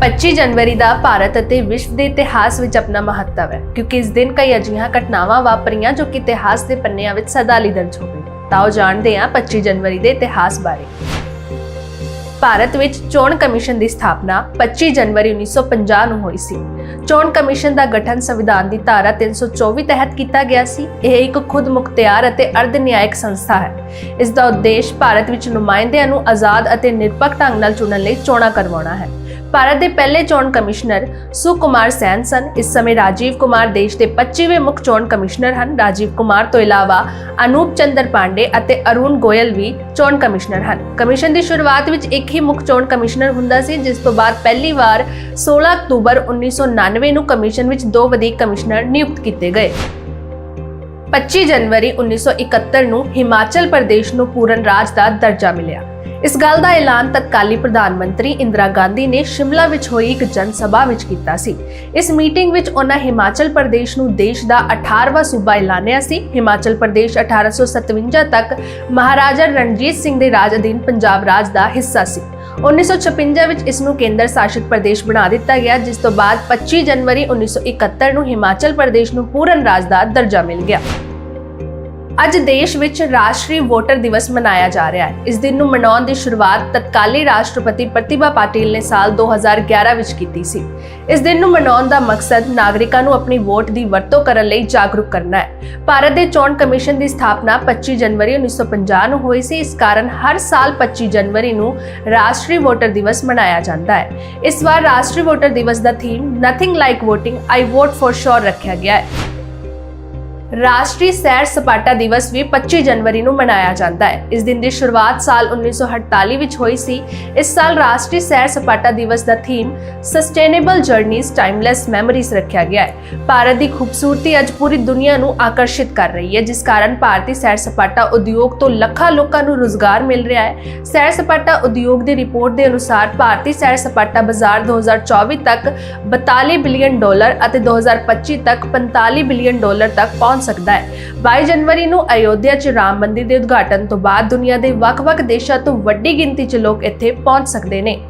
25 ਜਨਵਰੀ ਦਾ ਭਾਰਤ ਅਤੇ ਵਿਸ਼ਵ ਦੇ ਇਤਿਹਾਸ ਵਿੱਚ ਆਪਣਾ ਮਹੱਤਵ ਹੈ, ਕਿਉਂਕਿ ਇਸ ਦਿਨ ਕਈ ਅਜਿਹੀਆਂ ਘਟਨਾਵਾਂ ਵਾਪਰੀਆਂ ਜੋ ਕਿ ਇਤਿਹਾਸ ਦੇ ਪੰਨਿਆਂ ਵਿੱਚ ਸਦਾ ਲਈ ਦਰਜ ਹੋ ਗਈਆਂ। ਤਾਂ ਉਹ ਜਾਣਦੇ ਹਾਂ 25 ਜਨਵਰੀ ਦੇ ਇਤਿਹਾਸ ਬਾਰੇ। ਭਾਰਤ ਵਿੱਚ ਚੋਣ ਕਮਿਸ਼ਨ ਦੀ ਸਥਾਪਨਾ 25 ਜਨਵਰੀ 1950 ਨੂੰ ਹੋਈ ਸੀ। ਚੋਣ ਕਮਿਸ਼ਨ ਦਾ ਗਠਨ ਸੰਵਿਧਾਨ ਦੀ ਧਾਰਾ 324 ਤਹਿਤ ਕੀਤਾ ਗਿਆ ਸੀ। ਇਹ ਇੱਕ ਖੁਦ ਮੁਖਤਿਆਰ ਅਤੇ ਅਰਧ ਨਿਆਇਕ ਸੰਸਥਾ ਹੈ। ਇਸ ਦਾ ਉਦੇਸ਼ ਭਾਰਤ ਵਿੱਚ ਨੁਮਾਇੰਦਿਆਂ ਨੂੰ ਆਜ਼ਾਦ ਅਤੇ ਨਿਰਪੱਖ ਢੰਗ ਨਾਲ ਚੁਣਨ ਲਈ ਚੋਣਾਂ ਕਰਵਾਉਣਾ ਹੈ। ਭਾਰਤ ਦੇ ਪਹਿਲੇ ਚੋਣ ਕਮਿਸ਼ਨਰ ਸੁਕੁਮਾਰ ਸੈਨ ਸਨ। ਇਸ ਸਮੇਂ ਰਾਜੀਵ ਕੁਮਾਰ ਦੇਸ਼ ਦੇ 25ਵੇਂ ਮੁੱਖ ਚੋਣ ਕਮਿਸ਼ਨਰ ਹਨ। ਰਾਜੀਵ ਕੁਮਾਰ ਤੋਂ ਇਲਾਵਾ ਅਨੂਪ ਚੰਦਰ ਪਾਂਡੇ ਅਤੇ ਅਰੁਣ ਗੋਇਲ ਵੀ ਚੋਣ ਕਮਿਸ਼ਨਰ ਹਨ। ਕਮਿਸ਼ਨ ਦੀ ਸ਼ੁਰੂਆਤ ਵਿੱਚ ਇੱਕ ਹੀ ਮੁੱਖ ਚੋਣ ਕਮਿਸ਼ਨਰ ਹੁੰਦਾ ਸੀ, ਜਿਸ ਤੋਂ ਬਾਅਦ ਪਹਿਲੀ ਵਾਰ 16 ਅਕਤੂਬਰ 1999 ਨੂੰ ਕਮਿਸ਼ਨ ਵਿੱਚ ਦੋ ਵਧੀਕ ਕਮਿਸ਼ਨਰ ਨਿਯੁਕਤ ਕੀਤੇ ਗਏ। 25 ਜਨਵਰੀ 1971 ਨੂੰ ਹਿਮਾਚਲ ਪ੍ਰਦੇਸ਼ ਨੂੰ ਪੂਰਨ ਰਾਜ ਦਾ ਦਰਜਾ ਮਿਲਿਆ। ਇਸ ਗੱਲ ਦਾ ਐਲਾਨ ਤਤਕਾਲੀ ਪ੍ਰਧਾਨ ਮੰਤਰੀ ਇੰਦਰਾ ਗਾਂਧੀ ਨੇ ਸ਼ਿਮਲਾ ਵਿੱਚ ਹੋਈ ਇੱਕ ਜਨ ਸਭਾ ਵਿੱਚ ਕੀਤਾ ਸੀ। ਇਸ ਮੀਟਿੰਗ ਵਿੱਚ ਉਹਨਾਂ ਹਿਮਾਚਲ ਪ੍ਰਦੇਸ਼ ਨੂੰ ਦੇਸ਼ ਦਾ 18ਵਾਂ ਸੂਬਾ ਐਲਾਨਿਆ ਸੀ। ਹਿਮਾਚਲ ਪ੍ਰਦੇਸ਼ 1857 ਤੱਕ ਮਹਾਰਾਜਾ ਰਣਜੀਤ ਸਿੰਘ ਦੇ ਰਾਜ ਅਧੀਨ ਪੰਜਾਬ ਰਾਜ ਦਾ ਹਿੱਸਾ ਸੀ। 1956 ਵਿੱਚ ਇਸ ਨੂੰ ਕੇਂਦਰ ਸ਼ਾਸਿਤ ਪ੍ਰਦੇਸ਼ ਬਣਾ ਦਿੱਤਾ ਗਿਆ, ਜਿਸ ਤੋਂ ਬਾਅਦ 25 ਜਨਵਰੀ 1971 ਨੂੰ ਹਿਮਾਚਲ ਪ੍ਰਦੇਸ਼ ਨੂੰ ਪੂਰਨ ਰਾਜ ਦਾ ਦਰਜਾ ਮਿਲ ਗਿਆ। ਅੱਜ ਦੇਸ਼ ਵਿੱਚ ਰਾਸ਼ਟਰੀ ਵੋਟਰ ਦਿਵਸ ਮਨਾਇਆ ਜਾ ਰਿਹਾ ਹੈ। ਇਸ ਦਿਨ ਨੂੰ ਮਨਾਉਣ ਦੀ ਸ਼ੁਰੂਆਤ ਤਤਕਾਲੀ ਰਾਸ਼ਟਰਪਤੀ ਪ੍ਰਤਿਭਾ ਪਾਟਿਲ ਨੇ ਸਾਲ 2011 ਵਿੱਚ ਕੀਤੀ ਸੀ। ਇਸ ਦਿਨ ਨੂੰ ਮਨਾਉਣ ਦਾ ਮਕਸਦ ਨਾਗਰਿਕਾਂ ਨੂੰ ਆਪਣੀ ਵੋਟ ਦੀ ਵਰਤੋਂ ਕਰਨ ਲਈ ਜਾਗਰੂਕ ਕਰਨਾ ਹੈ। ਭਾਰਤ ਦੇ ਚੋਣ ਕਮਿਸ਼ਨ ਦੀ ਸਥਾਪਨਾ 25 ਜਨਵਰੀ 1950 ਨੂੰ ਹੋਈ ਸੀ। ਇਸ ਕਾਰਨ ਹਰ ਸਾਲ 25 ਜਨਵਰੀ ਨੂੰ ਰਾਸ਼ਟਰੀ ਵੋਟਰ ਦਿਵਸ ਮਨਾਇਆ ਜਾਂਦਾ ਹੈ। ਇਸ ਵਾਰ ਰਾਸ਼ਟਰੀ ਵੋਟਰ ਦਿਵਸ ਦਾ theme nothing like voting, I vote for sure ਰੱਖਿਆ ਗਿਆ ਹੈ। ਰਾਸ਼ਟਰੀ ਸੈਰ ਸਪਾਟਾ ਦਿਵਸ ਵੀ 25 ਜਨਵਰੀ ਨੂੰ ਮਨਾਇਆ ਜਾਂਦਾ ਹੈ। ਇਸ ਦਿਨ ਦੀ ਸ਼ੁਰੂਆਤ ਸਾਲ 1948 ਵਿੱਚ ਹੋਈ ਸੀ। ਇਸ ਸਾਲ ਰਾਸ਼ਟਰੀ ਸੈਰ ਸਪਾਟਾ ਦਿਵਸ ਦਾ theme sustainable journeys timeless memories ਰੱਖਿਆ ਗਿਆ ਹੈ। ਭਾਰਤ ਦੀ ਖੂਬਸੂਰਤੀ ਅੱਜ ਪੂਰੀ ਦੁਨੀਆ ਨੂੰ ਆਕਰਸ਼ਿਤ ਕਰ ਰਹੀ ਹੈ। ਜਿਸ ਕਾਰਨ ਭਾਰਤੀ ਸੈਰ ਸਪਾਟਾ ਉਦਯੋਗ ਤੋਂ ਲੱਖਾਂ ਲੋਕਾਂ ਨੂੰ ਰੋਜ਼ਗਾਰ ਮਿਲ ਰਿਹਾ ਹੈ। ਸੈਰ ਸਪਾਟਾ ਉਦਯੋਗ ਦੀ ਰਿਪੋਰਟ ਦੇ ਅਨੁਸਾਰ ਭਾਰਤੀ ਸੈਰ ਸਪਾਟਾ ਬਾਜ਼ਾਰ 2024 ਤੱਕ 42 ਬਿਲੀਅਨ ਡਾਲਰ ਅਤੇ 2025 ਤੱਕ 45 ਬਿਲੀਅਨ ਡਾਲਰ ਤੱਕ ਪਹੁੰਚ ਪਹੁੰਚ ਸਕਦਾ ਹੈ। 22 ਜਨਵਰੀ ਨੂੰ ਅਯੋਧਿਆ 'ਚ ਰਾਮ ਮੰਦਿਰ ਦੇ ਉਦਘਾਟਨ ਤੋਂ ਬਾਅਦ ਦੁਨੀਆ ਦੇ ਵੱਖ-ਵੱਖ ਦੇਸ਼ਾਂ ਤੋਂ ਵੱਡੀ ਗਿਣਤੀ 'ਚ ਲੋਕ ਇੱਥੇ ਪਹੁੰਚ ਸਕਦੇ ਨੇ।